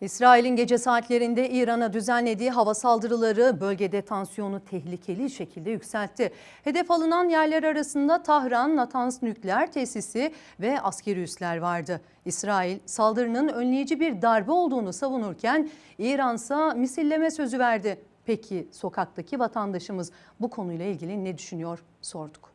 İsrail'in gece saatlerinde İran'a düzenlediği hava saldırıları bölgede tansiyonu tehlikeli şekilde yükseltti. Hedef alınan yerler arasında Tahran, Natanz nükleer tesisi ve askeri üsler vardı. İsrail saldırının önleyici bir darbe olduğunu savunurken İransa misilleme sözü verdi. Peki sokaktaki vatandaşımız bu konuyla ilgili ne düşünüyor sorduk.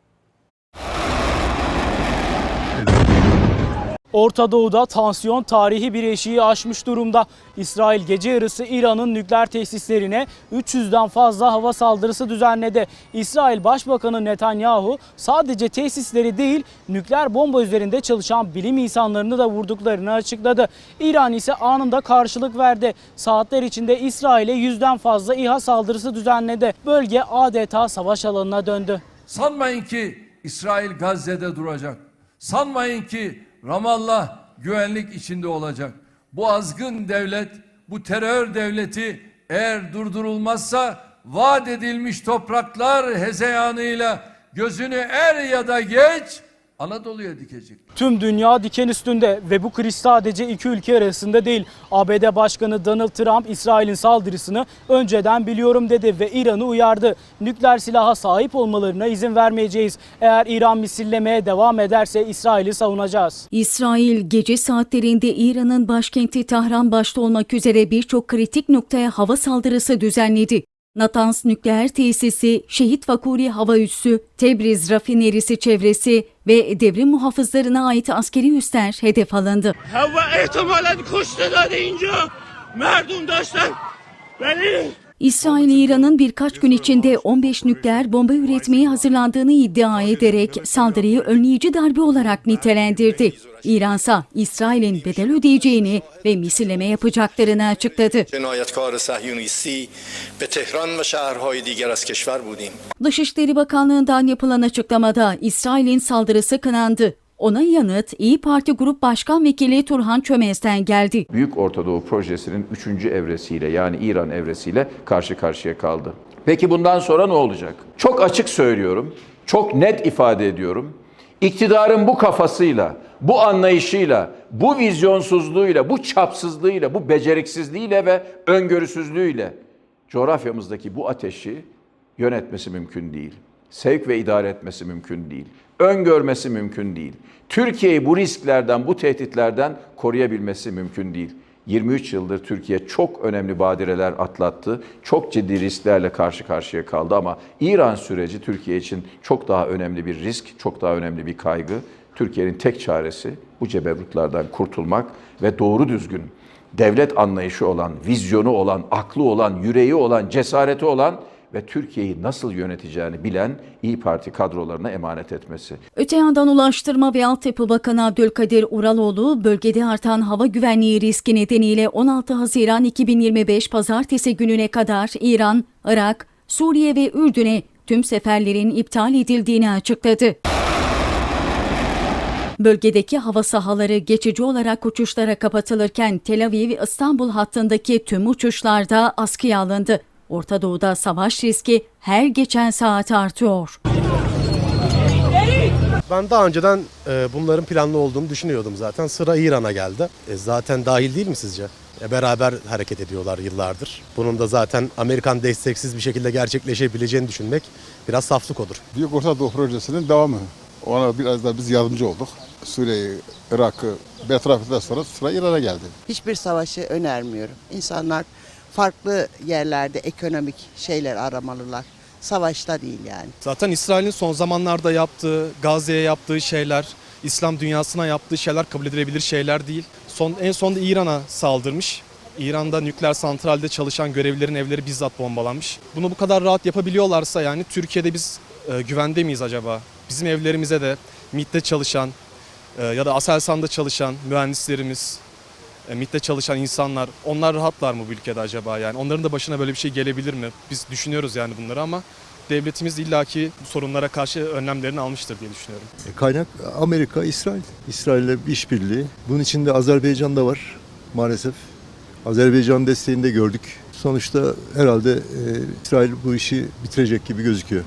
Orta Doğu'da tansiyon tarihi bir eşiği aşmış durumda. İsrail gece yarısı İran'ın nükleer tesislerine 300'den fazla hava saldırısı düzenledi. İsrail Başbakanı Netanyahu sadece tesisleri değil nükleer bomba üzerinde çalışan bilim insanlarını da vurduklarını açıkladı. İran ise anında karşılık verdi. Saatler içinde İsrail'e 100'den fazla İHA saldırısı düzenledi. Bölge adeta savaş alanına döndü. Sanmayın ki İsrail Gazze'de duracak. Sanmayın ki Ramallah güvenlik içinde olacak. Bu azgın devlet, bu terör devleti eğer durdurulmazsa vaat edilmiş topraklar hezeyanıyla gözünü er ya da geç Anadolu'ya dikecek. Tüm dünya diken üstünde ve bu kriz sadece iki ülke arasında değil. ABD Başkanı Donald Trump İsrail'in saldırısını önceden biliyorum dedi ve İran'ı uyardı. Nükleer silaha sahip olmalarına izin vermeyeceğiz. Eğer İran misillemeye devam ederse İsrail'i savunacağız. İsrail gece saatlerinde İran'ın başkenti Tahran başta olmak üzere birçok kritik noktaya hava saldırısı düzenledi. Natans Nükleer Tesisi, Şehit Vakuri Hava Üssü, Tebriz Rafinerisi çevresi ve devrim muhafızlarına ait askeri üsler hedef alındı. Hava ihtimalen kuştu da deyince merdumdaşlar beni İsrail, İran'ın birkaç gün içinde 15 nükleer bomba üretmeye hazırlandığını iddia ederek saldırıyı önleyici darbe olarak nitelendirdi. İransa İsrail'in bedel ödeyeceğini ve misilleme yapacaklarını açıkladı. Dışişleri Bakanlığı'ndan yapılan açıklamada İsrail'in saldırısı kınandı. Ona yanıt İyi Parti Grup Başkan Vekili Turhan Çömez'den geldi. Büyük Orta Doğu Projesi'nin üçüncü evresiyle yani İran evresiyle karşı karşıya kaldı. Peki bundan sonra ne olacak? Çok açık söylüyorum, çok net ifade ediyorum. İktidarın bu kafasıyla, bu anlayışıyla, bu vizyonsuzluğuyla, bu çapsızlığıyla, bu beceriksizliğiyle ve öngörüsüzlüğüyle coğrafyamızdaki bu ateşi yönetmesi mümkün değil. Sevk ve idare etmesi mümkün değil. Öngörmesi mümkün değil. Türkiye'yi bu risklerden, bu tehditlerden koruyabilmesi mümkün değil. 23 yıldır Türkiye çok önemli badireler atlattı. Çok ciddi risklerle karşı karşıya kaldı ama İran süreci Türkiye için çok daha önemli bir risk, çok daha önemli bir kaygı. Türkiye'nin tek çaresi bu ceberrutlardan kurtulmak ve doğru düzgün devlet anlayışı olan, vizyonu olan, aklı olan, yüreği olan, cesareti olan ve Türkiye'yi nasıl yöneteceğini bilen İyi Parti kadrolarına emanet etmesi. Öte yandan Ulaştırma ve Altyapı Bakanı Abdülkadir Uraloğlu bölgede artan hava güvenliği riski nedeniyle 16 Haziran 2025 pazartesi gününe kadar İran, Irak, Suriye ve Ürdün'e tüm seferlerin iptal edildiğini açıkladı. Bölgedeki hava sahaları geçici olarak uçuşlara kapatılırken Tel Aviv-İstanbul hattındaki tüm uçuşlarda askıya alındı. Orta Doğu'da savaş riski her geçen saat artıyor. Ben daha önceden e, bunların planlı olduğunu düşünüyordum zaten. Sıra İran'a geldi. E, zaten dahil değil mi sizce? E, beraber hareket ediyorlar yıllardır. Bunun da zaten Amerikan desteksiz bir şekilde gerçekleşebileceğini düşünmek biraz saflık olur. Büyük Orta Doğu Projesi'nin devamı. Ona biraz da biz yardımcı olduk. Suriye'yi, Irak'ı bertaraf ettikten sonra sıra İran'a geldi. Hiçbir savaşı önermiyorum. İnsanlar farklı yerlerde ekonomik şeyler aramalılar. Savaşta değil yani. Zaten İsrail'in son zamanlarda yaptığı, Gazze'ye yaptığı şeyler, İslam dünyasına yaptığı şeyler kabul edilebilir şeyler değil. Son en son da İran'a saldırmış. İran'da nükleer santralde çalışan görevlilerin evleri bizzat bombalanmış. Bunu bu kadar rahat yapabiliyorlarsa yani Türkiye'de biz e, güvende miyiz acaba? Bizim evlerimize de MİT'te çalışan e, ya da Aselsan'da çalışan mühendislerimiz, MİT'te çalışan insanlar onlar rahatlar mı bu ülkede acaba yani? Onların da başına böyle bir şey gelebilir mi? Biz düşünüyoruz yani bunları ama devletimiz illaki bu sorunlara karşı önlemlerini almıştır diye düşünüyorum. Kaynak Amerika, İsrail. İsrail'le işbirliği. Bunun içinde Azerbaycan da var maalesef. Azerbaycan desteğini de gördük. Sonuçta herhalde e, İsrail bu işi bitirecek gibi gözüküyor.